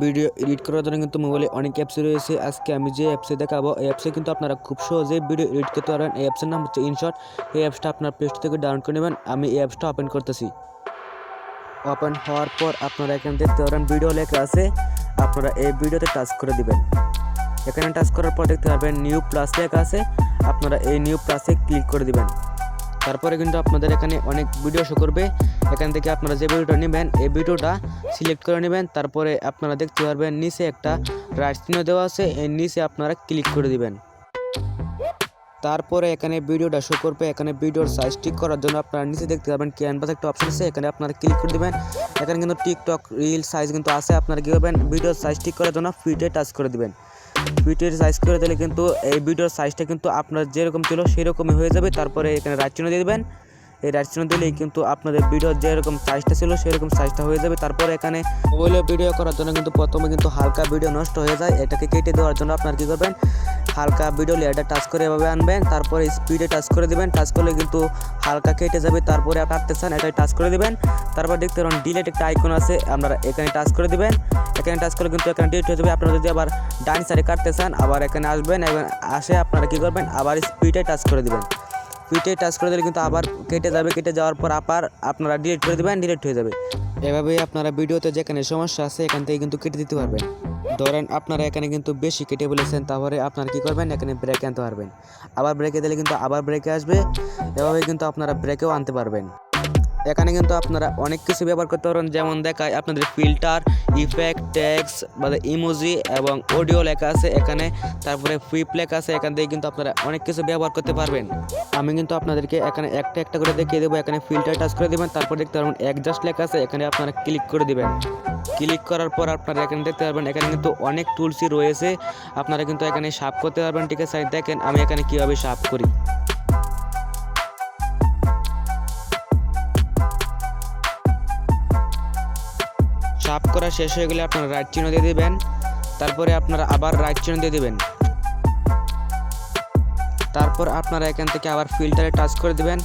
Video edit করার জন্য কিন্তু মোবাইলে অনেক অ্যাপস রয়েছে। আজকে আমি যে অ্যাপসে দেখাবো, এই অ্যাপসে কিন্তু আপনারা খুব সহজেই ভিডিও এডিট করতে পারবেন। এই অ্যাপসের নাম হচ্ছে ইনশট এই অ্যাপসটা আপনার প্লে স্টোর থেকে ডাউনলোড করে নেবেন। আমি এই অ্যাপসটা ওপেন করতেছি। ওপেন হওয়ার পর আপনারা এখানে দেখতে পারেন ভিডিও লেখা আছে। আপনারা এই ভিডিওতে টাচ করে দিবেন। এখানে টাচ করার পর দেখতে পারবেন নিউ প্লাস লেখা আছে। আপনারা এই নিউ প্লাসে ক্লিক করে দিবেন। তারপরে কিন্তু আপনাদের এখানে অনেক ভিডিও শো করবে। এখান থেকে আপনারা যে ভিডিওটা নেবেন, এই ভিডিওটা সিলেক্ট করে নেবেন, তারপরে আপনারা দেখতে পারবেন নিচে একটা রাইট চিহ্ন দেওয়া আছে এর নিচে আপনারা ক্লিক করে দিবেন। তারপরে এখানে ভিডিওটা শো করবে, এখানে ভিডিওর সাইজ ঠিক করার জন্য আপনারা নিচে দেখতে পাবেন ক্যানভাস একটা অপশন আছে, এখানে আপনারা ক্লিক করে দিবেন। এখানে কিন্তু টিকটক রিল সাইজ কিন্তু আছে, আপনারা কী করবেন ভিডিওর সাইজ ঠিক করার জন্য ফিটে টাচ করে দিবেন। ফিটের সাইজ করে দিলে কিন্তু এই ভিডিওর সাইজটা কিন্তু আপনার যেরকম ছিল সেরকমই হয়ে যাবে। তারপরে এখানে রাইট চিহ্ন দিয়ে দেবেন। এই রাইট চিহ্ন দিলেই কিন্তু আপনাদের ভিডিওর যেরকম সাইজটা ছিল সেরকম সাইজটা হয়ে যাবে। তারপরে এখানে মোবাইলে ভিডিও করার জন্য কিন্তু প্রথমে কিন্তু হালকা ভিডিও নষ্ট হয়ে যায়। এটাকে কেটে দেওয়ার জন্য আপনার কী করবেন? হালকা ভিডিও লেয়ারটা টাচ করে এভাবে আনবেন, তারপরে স্পিডে টাচ করে দিবেন টাচ করলে কিন্তু হালকা কেটে যাবে, তারপরে আপনি কাটতে চান এটাই টাচ করে দিবেন। তারপর দেখতে পারেন ডিলেট একটা আইকন আছে আপনারা এখানে টাচ করে দিবেন। এখানে টাচ করলে কিন্তু এখানে ডিলিট হয়ে যাবে। আপনারা যদি আবার ডান সাইডে কাটতে চান, আবার এখানে আসবেন এবং আসে আপনারা কী করবেন? আবার স্পিডে টাচ করে দিবেন। স্পিডে টাচ করে দিলে কিন্তু আবার কেটে যাবে, কেটে যাওয়ার পর আবার আপনারা ডিলিট করে দিবেন ডিলিট হয়ে যাবে। এভাবেই আপনারা ভিডিওতে যেখানে সমস্যা আছে, এখান থেকে কিন্তু কেটে দিতে পারবেন। ধরেন আপনারা এখানে কিন্তু বেশি কেটে বলেছেন, তারপরে আপনারা কি করবেন? এখানে ব্রেক আনতে পারবেন। আবার ব্রেকে দিলে কিন্তু আবার ব্রেকে আসবে। এভাবে কিন্তু আপনারা ব্রেকেও আনতে পারবেন। এখানে কিন্তু আপনারা অনেক কিছু ব্যবহার করতে পারবেন। যেমন দেখায় আপনাদের ফিল্টার ইফেক্ট ট্যাক্স বা ইমোজি এবং অডিও লেখা আছে এখানে। তারপরে ফ্লিপ লেখা আছে, এখান থেকে কিন্তু আপনারা অনেক কিছু ব্যবহার করতে পারবেন। আমি কিন্তু আপনাদেরকে এখানে একটা একটা করে দেখিয়ে দেবো। এখানে ফিল্টার টাচ করে দেবেন, তারপর দেখতে পারবেন অ্যাডজাস্ট লেখা আছে, এখানে আপনারা ক্লিক করে দিবেন। ক্লিক করার পর আপনারা এখানে দেখতে পারবেন, এখানে কিন্তু অনেক টুলসই রয়েছে। আপনারা কিন্তু এখানে সাপ করতে পারবেন, ঠিক আছে? দেখেন আমি এখানে কীভাবে সাপ করি। সাপ করা শেষ হয়ে গেলে আপনারা রাইট চিহ্ন দিয়ে দিবেন। তারপরে আপনারা আবার রাইট চিহ্ন দিয়ে দিবেন। তারপর আপনারা এখান থেকে আবার ফিল্টারে টাচ করে দিবেন।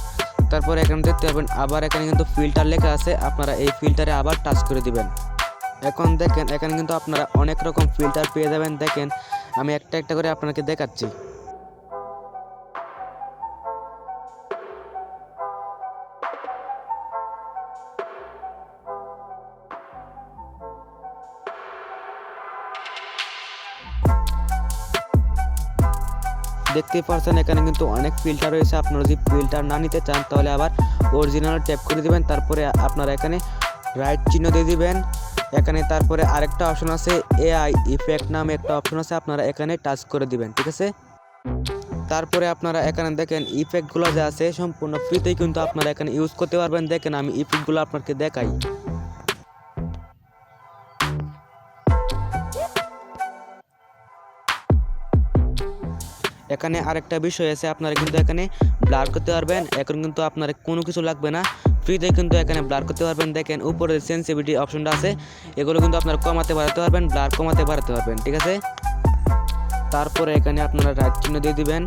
তারপর এখান দেখতে পাবেন আবার এখানে কিন্তু ফিল্টার লেখা আছে, আপনারা এই ফিল্টারে আবার টাচ করে দিবেন। এখন দেখেন, এখানে কিন্তু আপনারা অনেক রকম ফিল্টার পেয়ে যাবেন। দেখেন, আমি একটা একটা করে আপনাকে দেখাচ্ছি। দেখতেই পারছেন এখানে কিন্তু অনেক ফিল্টার রয়েছে। আপনারা যদি ফিল্টার না নিতে চান, তাহলে আবার অরিজিনাল ট্যাপ করে দিবেন। তারপরে আপনারা এখানে রাইট চিহ্ন দিয়ে দিবেন। এখানে তারপরে আরেকটা অপশন আছে এআই ইফেক্ট নামে একটা অপশন আছে। আপনারা এখানে টাচ করে দিবেন, ঠিক আছে? তারপরে আপনারা এখানে দেখেন ইফেক্টগুলো যা আছে, সম্পূর্ণ ফ্রিতেই কিন্তু আপনারা এখানে ইউজ করতে পারবেন। দেখেন, আমি ইফেক্টগুলো আপনাকে দেখাই। এখানে আরেকটা বিষয় আছে, আপনারা কিন্তু এখানে ব্লার করতে পারবেন। এখন কিন্তু আপনার কোনো কিছু লাগবে না। ফ্রিতে কিন্তু এখানে ব্লার করতে পারবেন। দেখেন, উপরে সেন্সিভিটি অপশনটা আছে। এগুলো কিন্তু আপনারা কমাতে বাড়াতে পারবেন ব্লার কমাতে বাড়াতে পারবেন, ঠিক আছে? তারপরে এখানে আপনারা রাইট চিহ্ন দিয়ে দিবেন।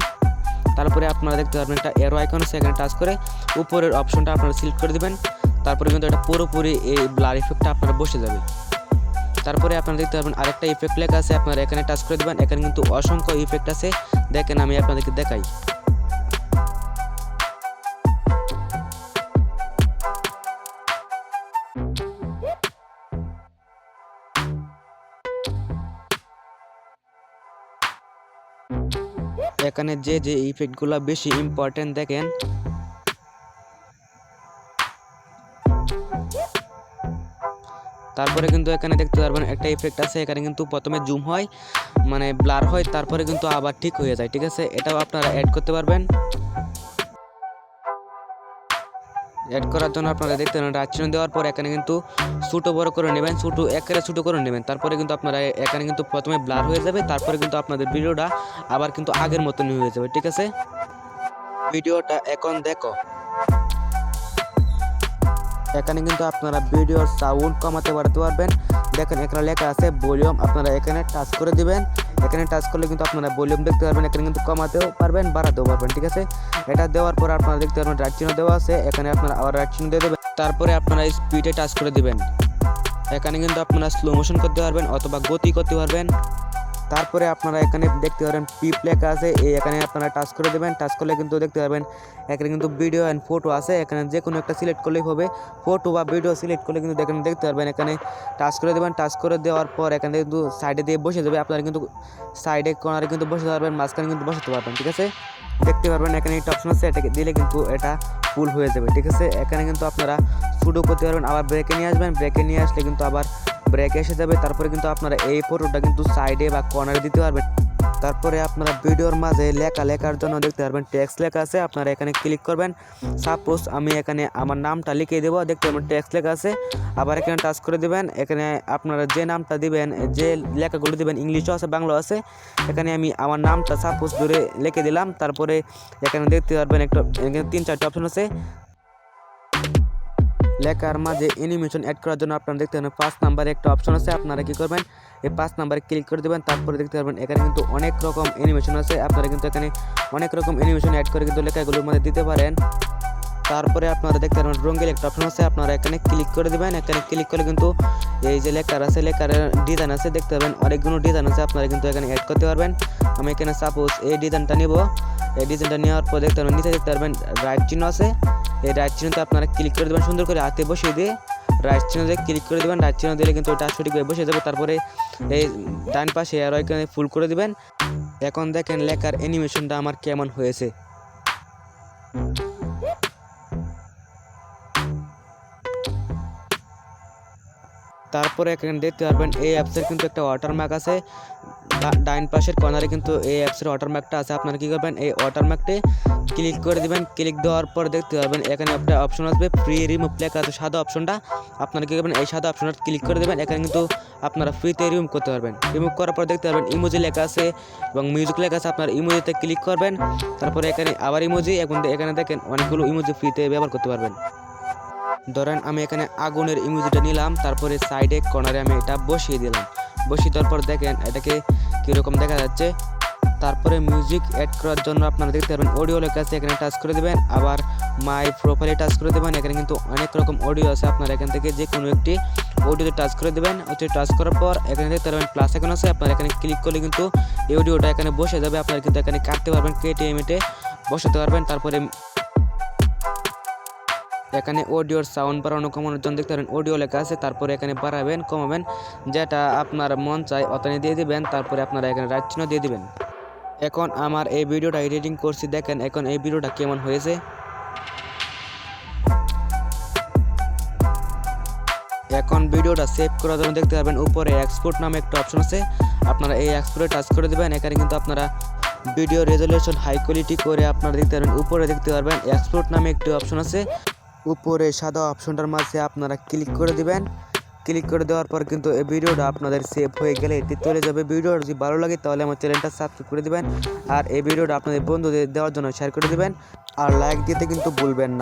তারপরে আপনারা দেখতে পারবেন একটা এরো আইকন এখানে টাচ করে উপরের অপশনটা আপনারা সিলেক্ট করে দিবেন। তারপরে কিন্তু এটা পুরোপুরি এই ব্লার ইফেক্টটা আপনার বসে যাবে। তারপরে আপনারা দেখতে পারবেন আরেকটা ইফেক্ট লেখা আছে, আপনারা এখানে টাচ করে দেবেন। এখানে কিন্তু অসংখ্য ইফেক্ট আছে। দেখেন, আমি আপনাদেরকে দেখাই। এখানে যে যে ইফেক্টগুলো বেশি ইম্পর্টেন্ট দেখেন তারপরে কিন্তু এখানে দেখতে পারবেন একটা ইফেক্ট আছে, এখানে কিন্তু প্রথমে জুম হয় মানে ব্লার হয়, তারপরে কিন্তু আবার ঠিক হয়ে যায়, ঠিক আছে? এটাও আপনারা অ্যাড করতে পারবেন। অ্যাড করার জন্য আপনারা দেখতে পারেন রাচিন দেওয়ার পর এখানে কিন্তু ছোটো বড় করে নেবেন ছোটো একেবারে ছোটো করে নেবেন। তারপরে কিন্তু আপনারা এখানে কিন্তু প্রথমে ব্লার হয়ে যাবে, তারপরে কিন্তু আপনাদের ভিডিওটা আবার কিন্তু আগের মতনই হয়ে যাবে, ঠিক আছে? ভিডিওটা এখন দেখো। এখানে কিন্তু আপনারা ভিডিওর সাউন্ড কমাতে পারতে পারবেন। দেখেন এখানে লেখা আছে ভলিউম আপনারা এখানে টাচ করে দিবেন। এখানে টাচ করলে কিন্তু আপনারা ভলিউম দেখতে পারবেন, এখানে কিন্তু কমাতেও পারবেন, বাড়াতেও পারবেন, ঠিক আছে? এটা দেওয়ার পর আপনারা দেখতে পারবেন রাইট চিহ্ন দেওয়া আছে, এখানে আপনারা আবার রাইট চিহ্ন দিয়ে দেবেন। তারপরে আপনারা স্পিডে টাচ করে দিবেন। এখানে কিন্তু আপনারা স্লো মোশন করতে পারবেন অথবা গতি করতে পারবেন। তারপরে আপনারা এখানে দেখতে পারবেন পিপ লেখা আছে। এই এখানে আপনারা টাচ করে দেবেন। টাচ করলে কিন্তু দেখতে পারবেন এখানে কিন্তু ভিডিও অ্যান্ড ফটো আছে। এখানে যে কোনো একটা সিলেক্ট করলেই হবে। ফটো বা ভিডিও সিলেক্ট করলে কিন্তু এখানে দেখতে পারবেন এখানে টাচ করে দেবেন। টাচ করে দেওয়ার পর এখানে কিন্তু সাইডে দিয়ে বসে যাবে আপনারা কিন্তু সাইডে কর্নারে কিন্তু বসে পারবেন। মাঝখানে কিন্তু বসাতে পারবেন। ঠিক আছে? দেখতে পারবেন এখানে একটা অপশন আছে। এটাকে দিলে কিন্তু এটা ফুল হয়ে যাবে। ঠিক আছে? এখানে কিন্তু আপনারা শুরু করতে পারবেন। আবার ব্রেকে নিয়ে আসবেন। ব্রেকে নিয়ে আসলে কিন্তু আবার ব্রেক এসে যাবে, তারপরে কিন্তু আপনারা এই ফটোটা কিন্তু সাইডে বা কর্নারে দিতে পারবেন। তারপরে আপনারা ভিডিওর মাঝে লেখা লেখার জন্য দেখতে পারবেন টেক্সট লেখা আছে, আপনারা এখানে ক্লিক করবেন। সাপোজ আমি এখানে আমার নামটা লিখে দেবো, দেখতে পারবেন টেক্সট লেখা আছে। আবার এখানে টাচ করে দিবেন, এখানে আপনারা যে নামটা দিবেন, যে লেখাগুলো দিবেন ইংলিশও আছে, বাংলা আছে, এখানে আমি আমার নামটা সাপোজ ধরে লিখে দিলাম, তারপরে এখানে দেখতে পারবেন একটা, এখানে তিন চারটে অপশন আছে। লেখার মাঝে অ্যানিমেশন অ্যাড করার জন্য আপনারা দেখতে পাবেন পাঁচ নাম্বারে একটা অপশন আছে, আপনারা কি করবেন, এই পাঁচ নাম্বারে ক্লিক করে দেবেন, তারপরে দেখতে পারবেন এখানে কিন্তু অনেক রকম অ্যানিমেশন আছে, আপনারা কিন্তু এখানে অনেক রকম অ্যানিমেশন অ্যাড করে কিন্তু লেখাগুলোর মধ্যে দিতে পারেন। তারপরে আপনারা দেখতে পারবেন রঙ্গিল একটা অপশন আছে, আপনারা এখানে ক্লিক করে দেবেন, এখানে ক্লিক করলে কিন্তু এই যে লেখার আছে, লেখার ডিজাইন আছে, দেখতে পাবেন অনেকগুলো ডিজাইন আছে, আপনারা কিন্তু এখানে অ্যাড করতে পারবেন। আমি এখানে সাপোজ এই ডিজাইনটা নিব, এই ডিজাইনটা নেওয়ার পর দেখতে পারবেন, নিচে দেখতে পারবেন রাইট চিহ্ন আছে এই রাইট চিহ্নতে আপনারা ক্লিক করে দেবেন, সুন্দর করে হাতে বসিয়ে দিয়ে রাইট চিহ্ন দিয়ে ক্লিক করে দেবেন রাইট চিহ্ন দিলে কিন্তু ওটা সঠিকভাবে বসে যাবে। তারপরে এই ডান পাশে আর এখানে ফুল করে দিবেন। এখন দেখেন লেখার অ্যানিমেশনটা আমার কেমন হয়েছে। তারপরে এখানে দেখতে পারবেন, এই অ্যাপসের কিন্তু একটা ওয়াটারমার্ক আছে। ডাইন পাশের কর্নারে কিন্তু এই অ্যাপসের ওয়াটারমার্কটা আছে। আপনারা কী করবেন, এই ওয়াটারমার্কটে ক্লিক করে দিবেন। ক্লিক দেওয়ার পর দেখতে পারবেন, এখানে একটা অপশন আসবে ফ্রি রিমুভ লেখা আছে সাদা অপশনটা আপনারা কী করবেন, এই সাদা অপশনটা ক্লিক করে দেবেন, এখানে কিন্তু আপনারা ফ্রিতে রিমুভ করতে পারবেন। রিমুভ করার পর দেখতে পারবেন ইমোজি লেখা আছে এবং মিউজিক লেখা আছে, আপনার ইমোজিতে ক্লিক করবেন। তারপরে এখানে আবার ইমোজি এখন এখানে দেখেন অনেকগুলো ইমোজি ফ্রিতে ব্যবহার করতে পারবেন। ধরেন আমি এখানে আগুনের ইমোজিটা নিলাম, তারপরে সাইডে কর্নারে আমি এটা বসিয়ে দিলাম। বসিয়ে দেওয়ার পর দেখেন, এটাকে কীরকম দেখা যাচ্ছে। তারপরে মিউজিক অ্যাড করার জন্য আপনারা দেখতে পারবেন অডিও লেখা আছে, এখানে টাচ করে দেবেন। আবার মাই প্রোফাইলে টাচ করে দেবেন। এখানে কিন্তু অনেক রকম অডিও আছে। আপনারা এখান থেকে যে কোনো একটি অডিওতে টাচ করে দেবেন। হচ্ছে টাচ করার পর এখানে দেখতে পারবেন প্লাস এখন আছে। আপনারা এখানে ক্লিক করলে কিন্তু এই অডিওটা এখানে বসে যাবে। আপনারা কিন্তু এখানে কাটতে পারবেন, কেটে বসাতে পারবেন। তারপরে এখানে অডিওর সাউন্ড বাড়ানো, কমানোর জন্য দেখতে পারেন অডিও লেখা আছে, তারপরে এখানে বাড়াবেন, কমাবেন, যেটা আপনার মন চায় অতনে দিয়ে দিবেন, তারপরে আপনারা এখানে রাইট চিহ্ন দিয়ে দিবেন। এখন আমার এই ভিডিওটা এডিটিং করছি, দেখেন এখন এই ভিডিওটা কেমন হয়েছে। এখন ভিডিওটা সেভ করার জন্য দেখতে পারবেন উপরে এক্সপোর্ট নামে একটা অপশন আছে। আপনারা এই এক্সপোর্টে টাচ করে দেবেন, এখানে কিন্তু আপনারা ভিডিও রেজলিউশন হাই কোয়ালিটি করে আপনারা দেখতে পারবেন উপরে দেখতে পারবেন এক্সপোর্ট নামে একটি অপশন আছে। উপরে সাদা অপশনটার মাঝে আপনারা ক্লিক করে দিবেন। ক্লিক করে দেওয়ার পর কিন্তু এই ভিডিওটা আপনাদের সেভ হয়ে গেলে এটি চলে যাবে। ভিডিওটা যদি ভালো লাগে তাহলে আমার চ্যানেলটা সাবস্ক্রাইব করে দিবেন। আর এই ভিডিওটা আপনাদের বন্ধুদের দেওয়ার জন্য শেয়ার করে দিবেন। আর লাইক দিতে কিন্তু ভুলবেন না।